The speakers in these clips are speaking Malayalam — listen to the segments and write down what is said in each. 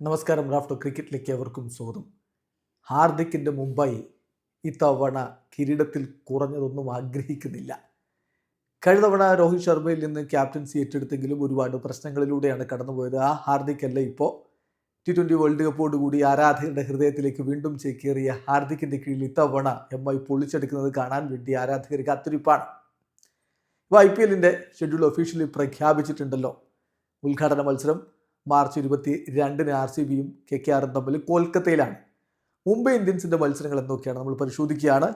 നമസ്കാരം റാഫ്റ്റോ ക്രിക്കറ്റിലേക്ക് അവർക്കും സ്വാഗതം. ഹാർദിക്കിന്റെ മുംബൈ ഇത്തവണ കിരീടത്തിൽ കുറഞ്ഞതൊന്നും ആഗ്രഹിക്കുന്നില്ല. കഴിഞ്ഞ തവണ രോഹിത് ശർമ്മയിൽ നിന്ന് ക്യാപ്റ്റൻസി ഏറ്റെടുത്തെങ്കിലും ഒരുപാട് പ്രശ്നങ്ങളിലൂടെയാണ് കടന്നുപോയത്. ആ ഹാർദിക് അല്ല ഇപ്പോൾ ടി ട്വന്റി വേൾഡ് കപ്പോടുകൂടി ആരാധകരുടെ ഹൃദയത്തിലേക്ക് വീണ്ടും ചേക്കേറിയ ഹാർദിക്കിന്റെ കീഴിൽ ഇത്തവണ എം ഐ പൊളിച്ചെടുക്കുന്നത് കാണാൻ വേണ്ടി ആരാധകർ കാത്തിരിപ്പാണ് ഇപ്പോൾ ഐ പി എല്ലിന്റെ ഷെഡ്യൂൾ ഒഫീഷ്യലി പ്രഖ്യാപിച്ചിട്ടുണ്ടല്ലോ. ഉദ്ഘാടന മത്സരം. മാർച്ച് ഇരുപത്തി രണ്ടിന് ആർ സി ബിയും കെ കെ ആറും തമ്മിൽ കൊൽക്കത്തയിലാണ്. മുംബൈ ഇന്ത്യൻസിന്റെ മത്സരങ്ങൾ എന്തൊക്കെയാണ് നമ്മൾ പരിശോധിക്കുകയാണ്.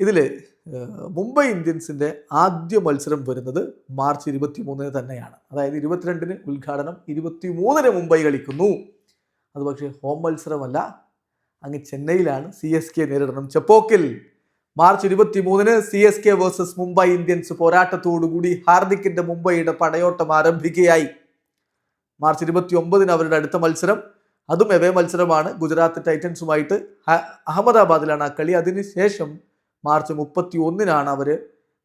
ഇതിൽ മുംബൈ ഇന്ത്യൻസിന്റെ ആദ്യ മത്സരം വരുന്നത് മാർച്ച് ഇരുപത്തി മൂന്നിന് തന്നെയാണ്. അതായത് ഇരുപത്തിരണ്ടിന് ഉദ്ഘാടനം ഇരുപത്തി മൂന്നിന് മുംബൈ കളിക്കുന്നു. അത് പക്ഷേ ഹോം മത്സരമല്ല അങ്ങ് ചെന്നൈയിലാണ് സി എസ് കെ നേരിടണം. ചെപ്പോക്കിൽ മാർച്ച് ഇരുപത്തി മൂന്നിന് C S K versus Mumbai Indians പോരാട്ടത്തോടുകൂടി ഹാർദിക്കിന്റെ മുംബൈയുടെ പടയോട്ടം ആരംഭിക്കുകയായി. മാർച്ച് ഇരുപത്തി ഒമ്പതിന് അവരുടെ അടുത്ത മത്സരം. അതും എവേ മത്സരമാണ്. ഗുജറാത്ത് ടൈറ്റൻസുമായിട്ട് അഹമ്മദാബാദിലാണ് ആ കളി. അതിനുശേഷം മാർച്ച് മുപ്പത്തി ഒന്നിനാണ് അവർ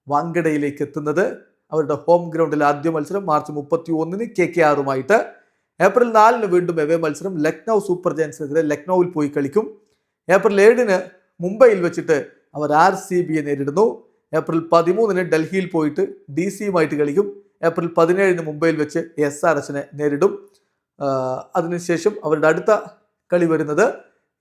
വാങ്കഡയിലേക്ക് എത്തുന്നത്. അവരുടെ ഹോം ഗ്രൗണ്ടിൽ ആദ്യ മത്സരം മാർച്ച് മുപ്പത്തി ഒന്നിന് കെ കെ ആറുമായിട്ട്. ഏപ്രിൽ നാലിന് വീണ്ടും എവേ മത്സരം ലക്നൗ സൂപ്പർ ജയൻസിനെതിരെ ലക്നൌവിൽ പോയി കളിക്കും. ഏപ്രിൽ ഏഴിന് മുംബൈയിൽ വെച്ചിട്ട് അവർ ആർ സി ബിയെ നേരിടുന്നു. ഏപ്രിൽ പതിമൂന്നിന് ഡൽഹിയിൽ പോയിട്ട് ഡി സിയുമായിട്ട് കളിക്കും. ഏപ്രിൽ പതിനേഴിന് മുംബൈയിൽ വെച്ച് എസ് ആർ എസിനെ നേരിടും. അതിനുശേഷം അവരുടെ അടുത്ത കളി വരുന്നത്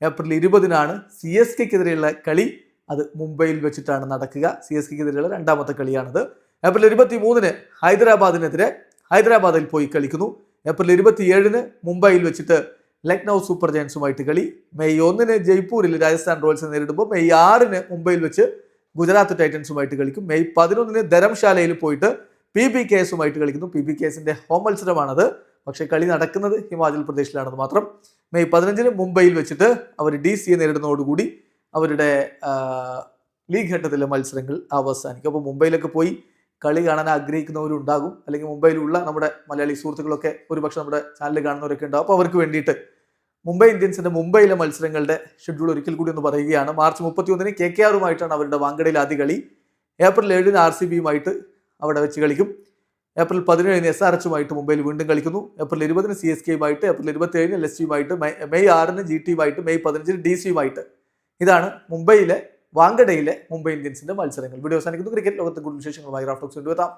ഏപ്രിൽ ഇരുപതിനാണ്. സി എസ് കെക്കെതിരെയുള്ള കളി അത് മുംബൈയിൽ വെച്ചിട്ടാണ് നടക്കുക. സി എസ് കെക്കെതിരെയുള്ള രണ്ടാമത്തെ കളിയാണത്. ഏപ്രിൽ ഇരുപത്തി മൂന്നിന് ഹൈദരാബാദിനെതിരെ ഹൈദരാബാദിൽ പോയി കളിക്കുന്നു. ഏപ്രിൽ ഇരുപത്തിയേഴിന് മുംബൈയിൽ വെച്ചിട്ട് ലക്നൗ സൂപ്പർ ജയൻസുമായിട്ട് കളി. മെയ് ഒന്നിന് ജയ്പൂരിൽ രാജസ്ഥാൻ റോയൽസിനെ നേരിടുമ്പോൾ മെയ് ആറിന് മുംബൈയിൽ വെച്ച് ഗുജറാത്ത് ടൈറ്റൻസുമായിട്ട് കളിക്കും. മെയ് പതിനൊന്നിന് ധരംശാലയിൽ പോയിട്ട് പി ബി കേസുമായിട്ട് കളിക്കുന്നു. പി ബി കെ ഹോം മത്സരമാണത്. പക്ഷേ കളി നടക്കുന്നത് ഹിമാചൽ പ്രദേശിലാണെന്ന് മാത്രം മെയ് പതിനഞ്ചിന് മുംബൈയിൽ വെച്ചിട്ട് അവർ ഡി സിയെ നേരിടുന്നതോടുകൂടി അവരുടെ ലീഗ് ഘട്ടത്തിലെ മത്സരങ്ങൾ അവസാനിക്കും. അപ്പോൾ മുംബൈയിലൊക്കെ പോയി കളി കാണാൻ ആഗ്രഹിക്കുന്നവരുണ്ടാകും. അല്ലെങ്കിൽ മുംബൈയിലുള്ള നമ്മുടെ മലയാളി സുഹൃത്തുക്കളൊക്കെ ഒരുപക്ഷെ നമ്മുടെ ചാനൽ കാണുന്നവരൊക്കെ ഉണ്ടാവും അപ്പോൾ അവർക്ക് വേണ്ടിയിട്ട് മുംബൈ ഇന്ത്യൻസിന്റെ മുംബൈയിലെ മത്സരങ്ങളുടെ ഷെഡ്യൂൾ ഒരിക്കൽ കൂടി ഒന്ന് പറയുകയാണ്. മാർച്ച് മുപ്പത്തി ഒന്നിന് കെ കെ ആറുമായിട്ടാണ് അവരുടെ വാങ്കടയിൽ ആദ്യ കളി. ഏപ്രിൽ ഏഴിന് ആർ സി ബിയുമായിട്ട് അവിടെ വെച്ച് കളിക്കും. ഏപ്രിൽ പതിനേഴിന് എസ് ആർ എച്ചുമായിട്ട് മുംബൈയിൽ വീണ്ടും കളിക്കുന്നു. ഏപ്രിൽ ഇരുപതിന് സി എസ് കെയുമായിട്ട് ഏപ്രിൽ ഇരുപത്തി ഏഴിന് എൽ എസ് യുമായിട്ട് മെയ് ആറിന് ജി ടിയുമായിട്ട് മെയ് പതിനഞ്ചിന് ഡി സിയുമായിട്ട് ഇതാണ് മുംബൈയിലെ വാങ്കഡയിലെ മുംബൈ ഇന്ത്യൻസിന്റെ മത്സരങ്ങൾ. വീഡിയോ അവസാനിക്കുന്നു. ക്രിക്കറ്റ് ലോകത്തെ കൂടുതൽ വിശേഷങ്ങളുമായി റാഫ്റ്റോക്സ് കൊണ്ടുവെത്താം.